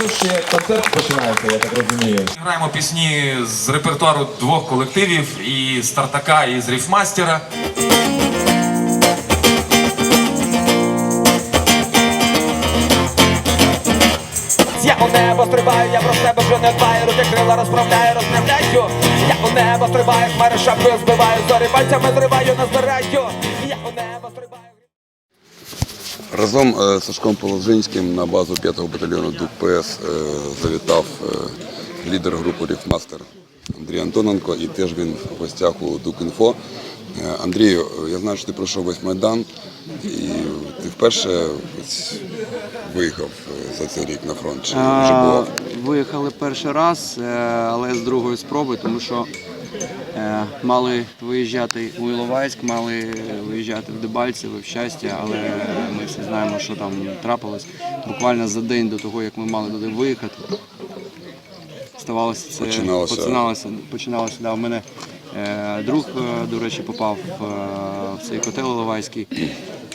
Зразу ще концерт починається, я так розумію. Граємо пісні з репертуару двох колективів і Стартака, і з Ріфмастера. Я у небо стрибаю, я про себе вже не дбаю, руки крила розправляю, розмовляю. Я у небо стрибаю, хмари шапки збиваю, зорі пальцями зриваю, назбираю. Я у небо стрибаю. Разом е, з Сашком Положинським на базу 5-го батальйону ДУК-ПС е, завітав е, лідер групи Ріфмастер Андрій Антоненко, і теж він в гостях у ДУК-Інфо. Андрію, я знаю, що ти пройшов весь Майдан, і ти вперше виїхав за цей рік на фронт. Чи вже бував? Виїхали перший раз, але з другої спроби, тому що мали виїжджати у Іловайськ, мали виїжджати в Дебальцеве, в щастя, але ми всі знаємо, що там трапилось. Буквально за день до того, як ми мали туди виїхати, ставалося це Починалося. починалося, починалося да, у мене е, друг, е, до речі, попав е, в цей котел Іловайський.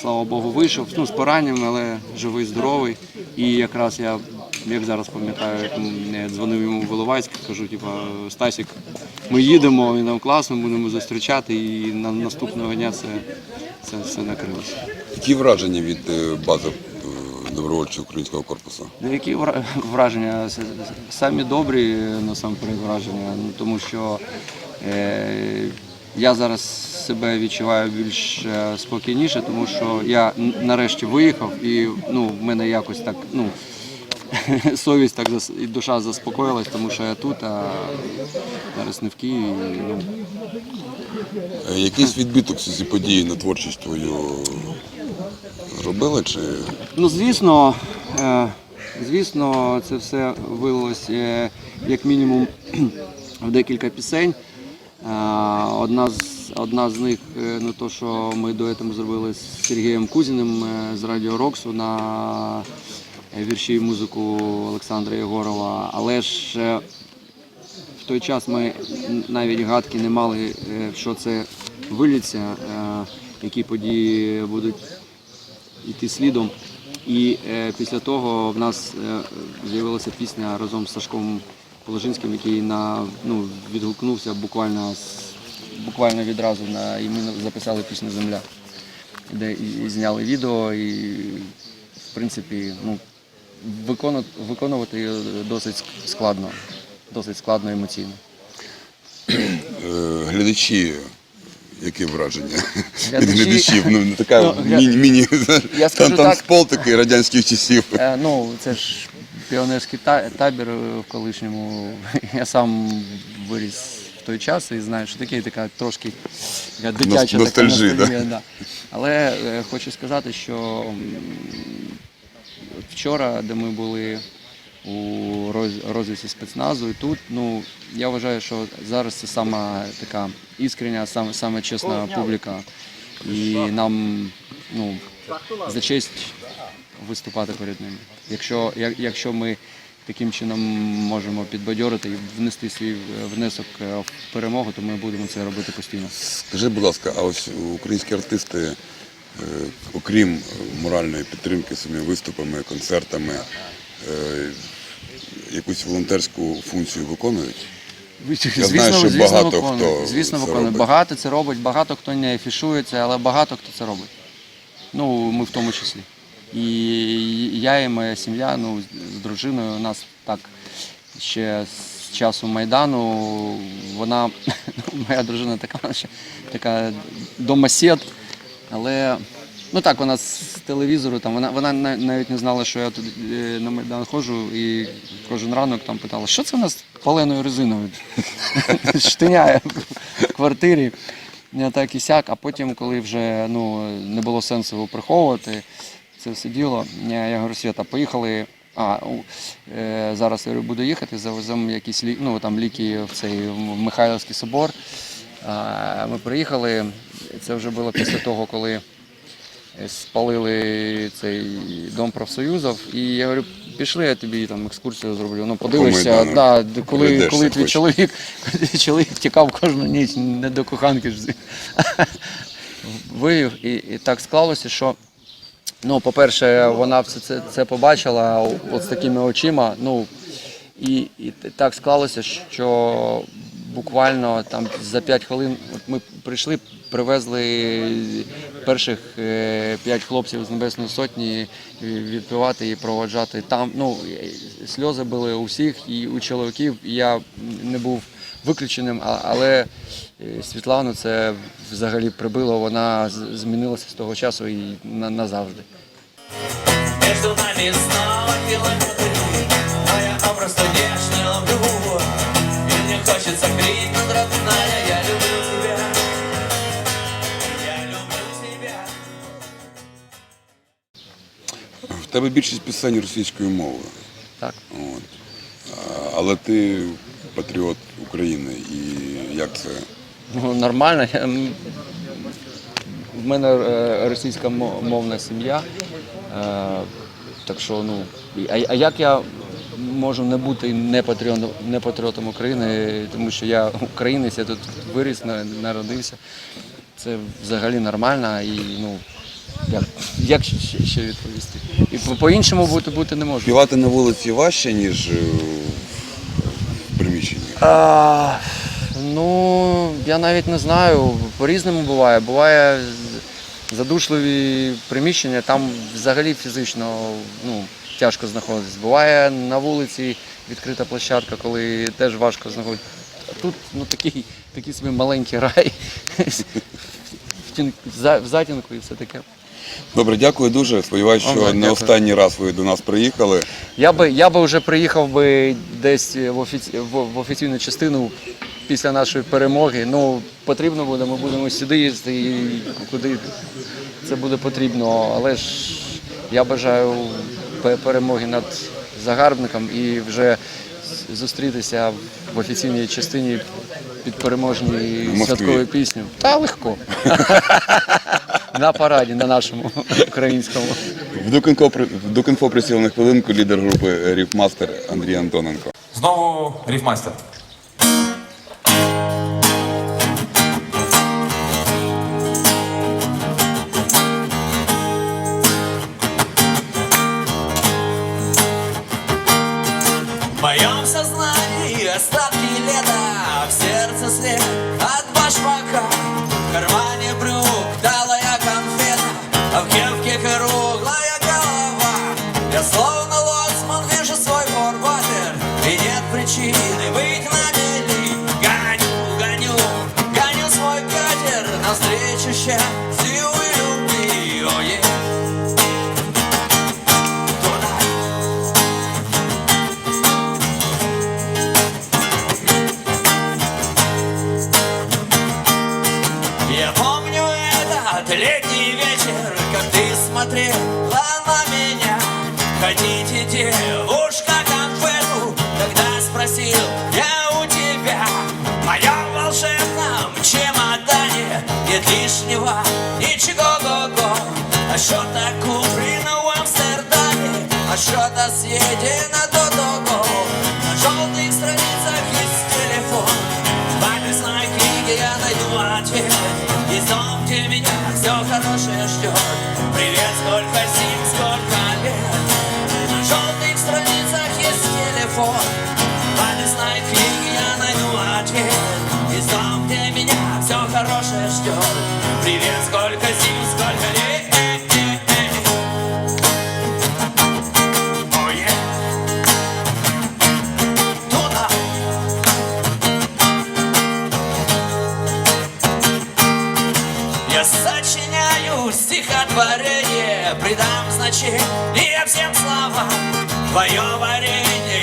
Слава Богу, вийшов ну, з пораненням, але живий, здоровий. І якраз я, як зараз пам'ятаю, дзвонив йому в Іловайськ, кажу, типу, Стасік, ми їдемо, і нам класно, будемо зустрічати, і на наступного дня це, це все накрилося. Які враження від е, бази е, добровольчого українського корпусу? Ну, Які вра- враження? Самі добрі насамперед враження, ну, тому що е, я зараз себе відчуваю більш е, спокійніше, тому що я нарешті виїхав і ну, в мене якось так, ну, совість так і душа заспокоїлась, тому що я тут, а зараз не в Києві. Ну, Е, Якийсь відбиток ці події на творчість твою робили? Чи Ну, звісно, е, звісно, це все вилилось е, як мінімум в декілька пісень. Одна з, одна з них, ну, то, що ми дуетом зробили з Сергієм Кузіним з Радіо Роксу на вірші і музику Олександра Єгорова. Але ж е, в той час ми навіть гадки не мали, е, що це виліться, е, які події будуть йти слідом. І після того в нас з'явилася пісня разом з Сашком Положинським, який на, ну, відгукнувся буквально, буквально відразу на, і ми записали пісню Земля, де і, і зняли відео, і в принципі ну, виконувати, її досить складно, досить складно емоційно. е, глядачі? Які враження від Глядачі- глядачів? Ну, така Ну, гля- міні, міні там спол такий радянських часів. Е, ну, це ж піонерський табір в колишньому. Я сам виріс в той час і знаю, що таке така трошки така дитяча така ностальжі, да? ностальгія, да. Але е, хочу сказати, що вчора, де ми були у роз- розвідці спецназу, і тут, ну, я вважаю, що зараз це сама така іскрення, саме, саме чесна публіка. І нам ну, за честь виступати перед ними. Якщо, як- якщо ми таким чином можемо підбадьорити і внести свій е, внесок е, в перемогу, то ми будемо це робити постійно. Скажи, будь ласка, а ось українські артисти, окрім е, моральної підтримки своїми виступами, концертами, е, якусь волонтерську функцію виконують? Звісно, знаю, що звісно, багато виконують. хто звісно, це виконують. робить. Багато це робить, багато хто не афішується, але багато хто це робить. Ну, ми в тому числі. І я і моя сім'я, ну, з дружиною, у нас так ще з часу Майдану, вона, ну, моя дружина така, вона ще така домосед, але ну так, вона з телевізору, там, вона, вона навіть не знала, що я тут е, на Майдан ходжу, і кожен ранок там питала, що це у нас паленою резиною штиняє в квартирі. Я так і сяк, а потім, коли вже ну, не було сенсу приховувати це все діло, я, я говорю, Свята, поїхали. А, е, зараз я буду їхати, завеземо якісь ну, там, ліки в цей в Михайлівський собор. Ми приїхали, це вже було після того, коли спалили цей дом профсоюзів. І я говорю, пішли, я тобі там екскурсію зроблю. Ну, подивишся, да, коли, коли твій чоловік, коли твій чоловік тікав кожну ніч не до коханки ж вивів. І, і так склалося, що Ну, по-перше, вона все це, це побачила от з такими очима. Ну, і, і так склалося, що буквально там за 5 хвилин от ми прийшли, привезли перших 5 хлопців з Небесної Сотні відпівати і проводжати там. Ну, сльози були у всіх, і у чоловіків. Я не був виключеним, але е, Світлану це взагалі прибило, вона змінилася з того часу і назавжди. Между нами снова километры Но я попросту тебе більшість пісень російською мовою. Так. От. Але ти патріот України. І як це? Ну, нормально. Я, В мене е, російська мовна сім'я. Е, Так що, ну, а, а як я можу не бути не патріотом, не патріотом України, тому що я українець, я тут виріс, народився. Це взагалі нормально і ну, як, як ще, ще- відповісти? І по- по-іншому бути, бути не можу. Співати на вулиці важче, ніж е, в приміщенні. А, ну, я навіть не знаю. По-різному буває. Буває задушливі приміщення, там взагалі фізично ну, тяжко знаходитись. Буває на вулиці відкрита площадка, коли теж важко знаходитися. А тут ну, такий, такий собі маленький рай в затінку і все таке. Добре, дякую дуже. Сподіваюся, що не останній раз ви до нас приїхали. Я би, я би вже приїхав би десь в, офіці, в, офіційну частину після нашої перемоги. Ну, потрібно буде, ми будемо сюди їздити і куди це буде потрібно. Але ж я бажаю перемоги над загарбником і вже зустрітися в офіційній частині під переможні В святкові пісню. Та легко. На параді, на нашому українському. В Дукінфо, в Дукінфо присів на хвилинку лідер групи Ріфмастер Андрій Антоненко. Знову ріфмастер. Ничего го-го. А що так у куплено в Амстердамі, а что-то съедено до стихотворение, придам значение всем словам. Твое варенье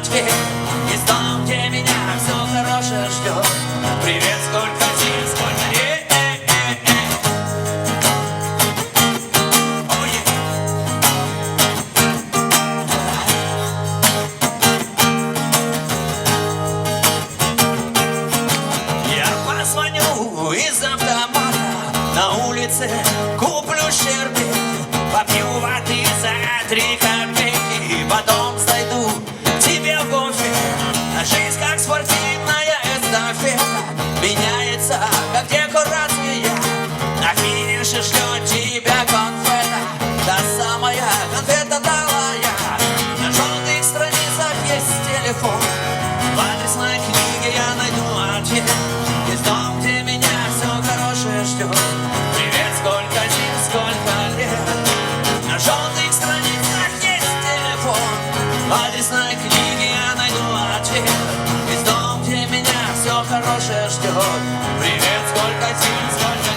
очки Есть дом, где меня все хорошее ждет Привет, сколько сил, сколько лет. Я позвоню из автомата. На улице куплю щербет Попью воды за три копейки. И потом Free hands, gold, I see,